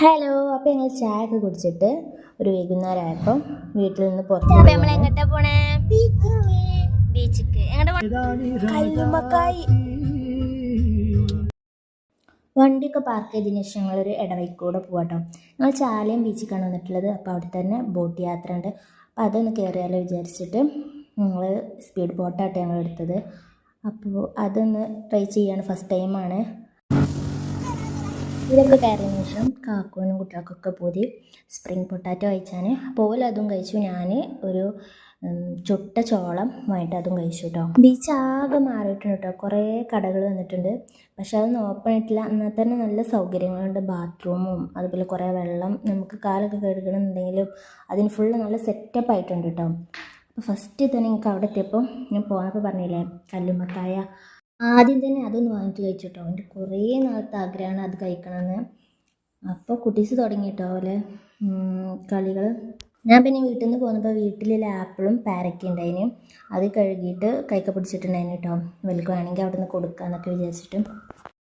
Hello അപ്പോൾ ഞങ്ങൾ ചായ ഒക്കെ കുടിച്ചിട്ട് ഒരു വൈകുന്നേരം ആയപ്പോൾ വീട്ടിൽ നിന്ന് പുറത്ത് നമ്മൾ എങ്ങോട്ടാ പോണേ? ബീച്ചിക്ക്. എങ്ങോട്ടാ കല്ലുമ്മക്കായി. വണ്ടിയൊക്കെ പാർക്ക് ചെയ്തതിന് ശേഷം ഞങ്ങളൊരു ഇടവഴിക്കൂടെ പോവാട്ടോ. ഞങ്ങൾ ചാലയും ബീച്ചിക്കാണ് വന്നിട്ടുള്ളത്. അപ്പോൾ അവിടെ തന്നെ ബോട്ട് യാത്ര ഉണ്ട് അപ്പോൾ അതൊന്ന് കയറിയാലോ വിചാരിച്ചിട്ട് ഞങ്ങൾ സ്പീഡ് ബോട്ടാട്ടോ ഞങ്ങൾ എടുത്തത്. അപ്പോൾ അതൊന്ന് ട്രൈ ചെയ്യാണ്. ഫസ്റ്റ് ടൈമാണ് ഇതൊക്കെ കയറിയതിന് ശേഷം കാക്കുവിനും കുട്ടികൾക്കൊക്കെ പൂതി സ്പ്രിങ് പൊട്ടാറ്റോ കഴിച്ചാൽ പോലെ അതും കഴിച്ചു. ഞാൻ ഒരു ചുട്ട ചോളം വാങ്ങിയിട്ട് അതും കഴിച്ചു കേട്ടോ ബീച്ച് ആകെ മാറിയിട്ടുണ്ട് കേട്ടോ കുറേ കടകൾ വന്നിട്ടുണ്ട്. പക്ഷെ അതൊന്നും ഓപ്പൺ ആയിട്ടില്ല. എന്നാൽ തന്നെ നല്ല സൗകര്യങ്ങളുണ്ട്. ബാത്റൂമും അതുപോലെ കുറേ വെള്ളം നമുക്ക് കാലൊക്കെ കഴുകണമെന്നുണ്ടെങ്കിലും അതിന് ഫുള്ള് നല്ല സെറ്റപ്പ് ആയിട്ടുണ്ട് കേട്ടോ അപ്പോൾ ഫസ്റ്റ് തന്നെ എനിക്ക് അവിടെ എത്തിയപ്പോൾ ഞാൻ പോകാനപ്പോൾ പറഞ്ഞില്ലേ കല്ലുമ്മക്കായ. ആദ്യം തന്നെ അതൊന്ന് വാങ്ങിച്ചു കഴിച്ചു കേട്ടോ എന്റെ കുറേ നാളത്തെ ആഗ്രഹമാണ് അത് കഴിക്കണമെന്ന്. അപ്പോൾ കുട്ടീസ് തുടങ്ങി കേട്ടോ പോലെ കളികൾ ഞാൻ പിന്നെ വീട്ടിൽ നിന്ന് പോന്നപ്പോൾ വീട്ടിൽ ആപ്പിളും പാരക്കും ഉണ്ടായിന് അത് കഴുകിയിട്ട് കൈക്ക പിടിച്ചിട്ടുണ്ടായിന് കേട്ടോ വലിക്ക് വേണമെങ്കിൽ അവിടെ നിന്ന് കൊടുക്കാമെന്നൊക്കെ വിചാരിച്ചിട്ട്.